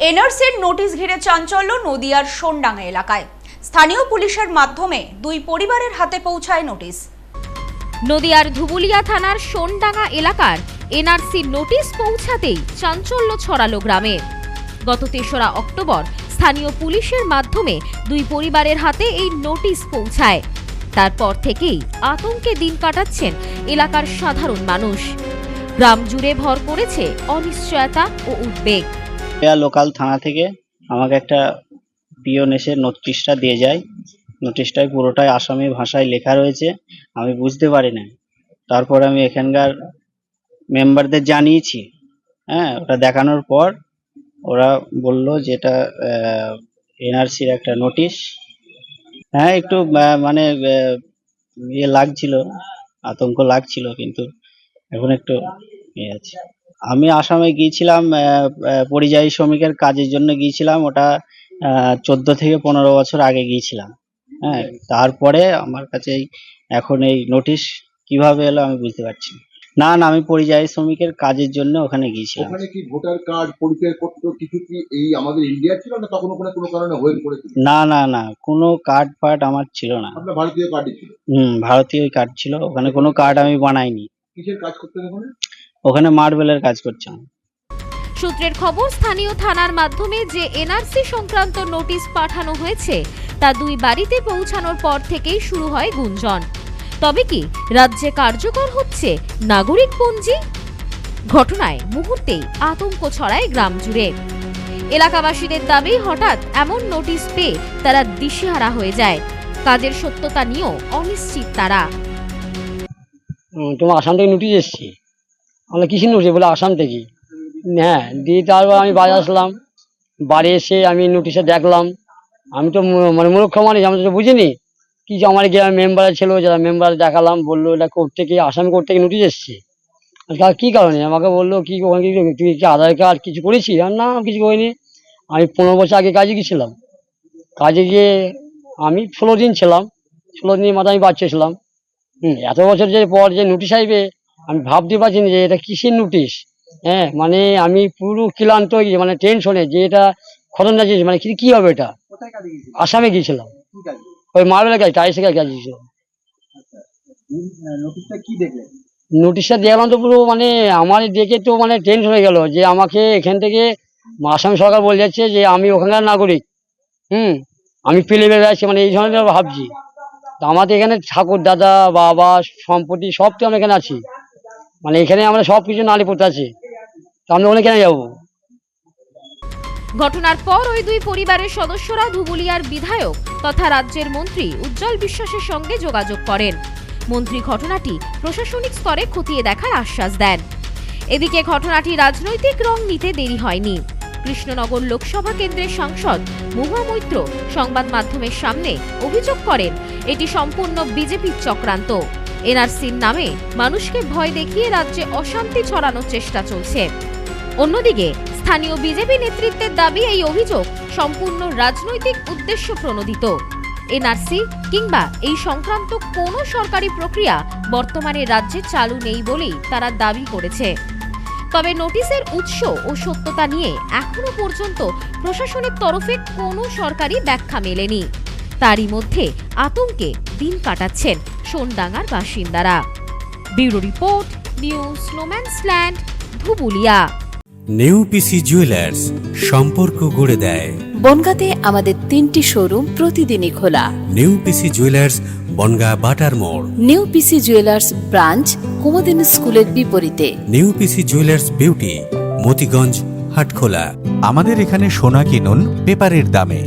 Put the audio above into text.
এনআরসির notice ঘিরে চাঞ্চল্য নদিয়ার সোনডাঙ্গা এলাকায়। স্থানীয় পুলিশের মাধ্যমে দুই পরিবারের হাতে পৌঁছায় নোটিশ। নদিয়ার ধুবুলিয়া থানার সোনডাঙ্গা এলাকার এনআরসি নোটিশ পৌঁছাতেই চাঞ্চল্য ছড়ালো গ্রামে। গত তেসরা অক্টোবর স্থানীয় পুলিশের মাধ্যমে দুই পরিবারের হাতে এই নোটিশ পৌঁছায়। তারপর থেকেই আতঙ্কে দিন কাটাচ্ছেন এলাকার সাধারণ মানুষ। গ্রাম জুড়ে ভর করেছে অনিশ্চয়তা ও উদ্বেগ। লোকাল থানা থেকে আমাকে একটা পিওন এসে নোটিশটা দিয়ে যায়। নোটিশটায় পুরোটাই আসামি ভাষায় লেখা রয়েছে। আমি বুঝতে পারি না তারপর আমি এখানকার মেম্বারদের জানিয়েছি। হ্যাঁ ওটা দেখানোর পর ওরা বলল যে এটা এনআরসির একটা নোটিশ হ্যাঁ একটু মানে ইয়ে লাগছিল, আতঙ্ক লাগছিল, কিন্তু এখন একটু ইয়ে আছে। আমি আসামে গিয়েছিলাম পরিযায়ী শ্রমিকের কাজের জন্য গিয়েছিলাম। ওটা চোদ্দ থেকে পনেরো বছর আগে গিয়েছিলাম। হ্যাঁ তারপরে আমার কাছে এখন এই নোটিশ কীভাবে এলো আমি বুঝতে পারছি না। না আমি পরিযায়ী শ্রমিকের কাজের জন্য ওখানে গিয়েছিলাম। ওখানে কি ভোটার কার্ড কিছু কি এই আমাদের ইন্ডিয়া ছিল না তখন ওখানে কোনো কারণে হোয়েল করেছিল না না না কোনো কার্ড ফার্ড আমার ছিল না। আপনার ভারতীয় কার্ডই ছিল? হুম ভারতীয় কার্ড ছিল। ওখানে কোনো কার্ড আমি বানাইনি। কিসের কাজ করতেন ওখানে? ওখানে মার্বেলের কাজ করছিলাম সূত্রের খবর স্থানীয় থানার মাধ্যমে যে এনআরসি সংক্রান্ত নোটিশ পাঠানো হয়েছে তা দুই বাড়িতে পৌঁছানোর পর থেকেই শুরু হয় গুঞ্জন। তবে কি রাজ্যে কার্যকর হচ্ছে নাগরিক পঞ্জি ঘটনায় মুহূর্তেই আতঙ্ক ছড়ায় গ্রাম জুড়ে। এলাকাবাসীদের দাবি হঠাৎ এমন নোটিশ পেয়ে তারা দিশেহারা হয়ে যায়। কাজের সত্যতা নিয়েও অনিশ্চিত তারা। তোমার আসাম থেকে নোটিশ এসছি? আমরা নোটিশ বলে আসাম থেকে। হ্যাঁ দিয়ে তারপর আমি বাড়ি আসলাম। বাড়ি এসে আমি নোটিশে দেখলাম। আমি তো মানে মূর্খ মানুষ, আমি তো বুঝিনি। কি যে আমার গ্রামের মেম্বার ছিল, যারা মেম্বার দেখালাম, বলল, এটা কোর্ট থেকে আসামি কোর্ট থেকে নোটিশ এসছে কি কারণে? আমাকে বলল, কি, ওখানে তুই কি আধার কার্ড কিছু করেছি? আর না কিছু করিনি। আমি পনেরো বছর আগে কাজে গেছিলাম কাজে গিয়ে আমি ষোলো দিন ছিলাম। ষোলো দিনের মাথায় আমি বাচ্চা ছিলাম হুম, এত বছর যে পর যে নোটিশ আসবে আমি ভাবতে পারছি না যে এটা কিসের নোটিশ হ্যাঁ মানে আমি পুরো ক্লান্ত মানে টেনশনে যে এটা খতম যাচ্ছে মানে কি কি হবে এটা? আসামে গিয়েছিলাম। ওই মার্বেলের কাজ টাইসের কাজ গিয়েছিলাম। নোটিশটা নোটিশটা দেখলাম তো পুরো মানে আমার দেখে তো মানে টেনশন হয়ে গেল যে আমাকে এখান থেকে আসাম সরকার বলে যাচ্ছে যে আমি ওখানকার নাগরিক। হুম আমি পেলে বেড়ে আছি মানে এই ধরনের ভাবছি। তো আমাদের এখানে ঠাকুর দাদা বাবা সম্পত্তি সব তো আমরা এখানে আছি। মানে এখানে আমরা সব কিছু নারী পড়তে আছি। তো আমরা ওখানে কেন যাব? ঘটনার পর ওই দুই পরিবারের সদস্যরা ধুবুলিয়ার বিধায়ক তথা রাজ্যের মন্ত্রী উজ্জ্বল বিশ্বাসের সঙ্গে যোগাযোগ করেন। মন্ত্রী ঘটনাটি প্রশাসনিক স্তরে খতিয়ে দেখার আশ্বাস দেন। এদিকে ঘটনাটি রাজনৈতিক রং নিতে দেরি হয়নি। কৃষ্ণনগর লোকসভা কেন্দ্রের সাংসদ মহুয়া মৈত্র সংবাদ মাধ্যমের সামনে অভিযোগ করেন, এটি সম্পূর্ণ বিজেপির চক্রান্ত। এনআরসির নামে মানুষকে ভয় দেখিয়ে রাজ্যে অশান্তি ছড়ানোর চেষ্টা চলছে। অন্যদিকে, স্থানীয় বিজেপি নেতৃত্বের দাবি এই অভিযোগ সম্পূর্ণ রাজনৈতিক উদ্দেশ্য প্রণোদিত। এনআরসি কিংবা এই সংক্রান্ত কোনো সরকারি প্রক্রিয়া বর্তমানে রাজ্যে চালু নেই বলেই তারা দাবি করেছে। তবে নোটিশের উৎস ও সত্যতা নিয়ে এখনও পর্যন্ত প্রশাসনের তরফে কোনো সরকারি ব্যাখ্যা মেলেনি। তারই মধ্যে আতঙ্কে দিন কাটাচ্ছেন সোনডাঙ্গার বাসিন্দারা। ব্যুরো রিপোর্ট নিউজ স্নোম্যান্সল্যান্ড ধুবুলিয়া। নেউপিসি জুয়েলার্স সম্পর্ক গড়ে দেয়। বনগাঁতে আমাদের তিনটি শোরুম প্রতিদিনই খোলা। নেউপিসি জুয়েলার্স বনগা বাটার মোড়। নিউ পিসি জুয়েলার্স ব্রাঞ্চ কুমদিন স্কুলের বিপরীতে। New PC jewellers beauty Matiganj Hatkhola. আমাদের এখানে সোনা কিনুন পেপারের দামে।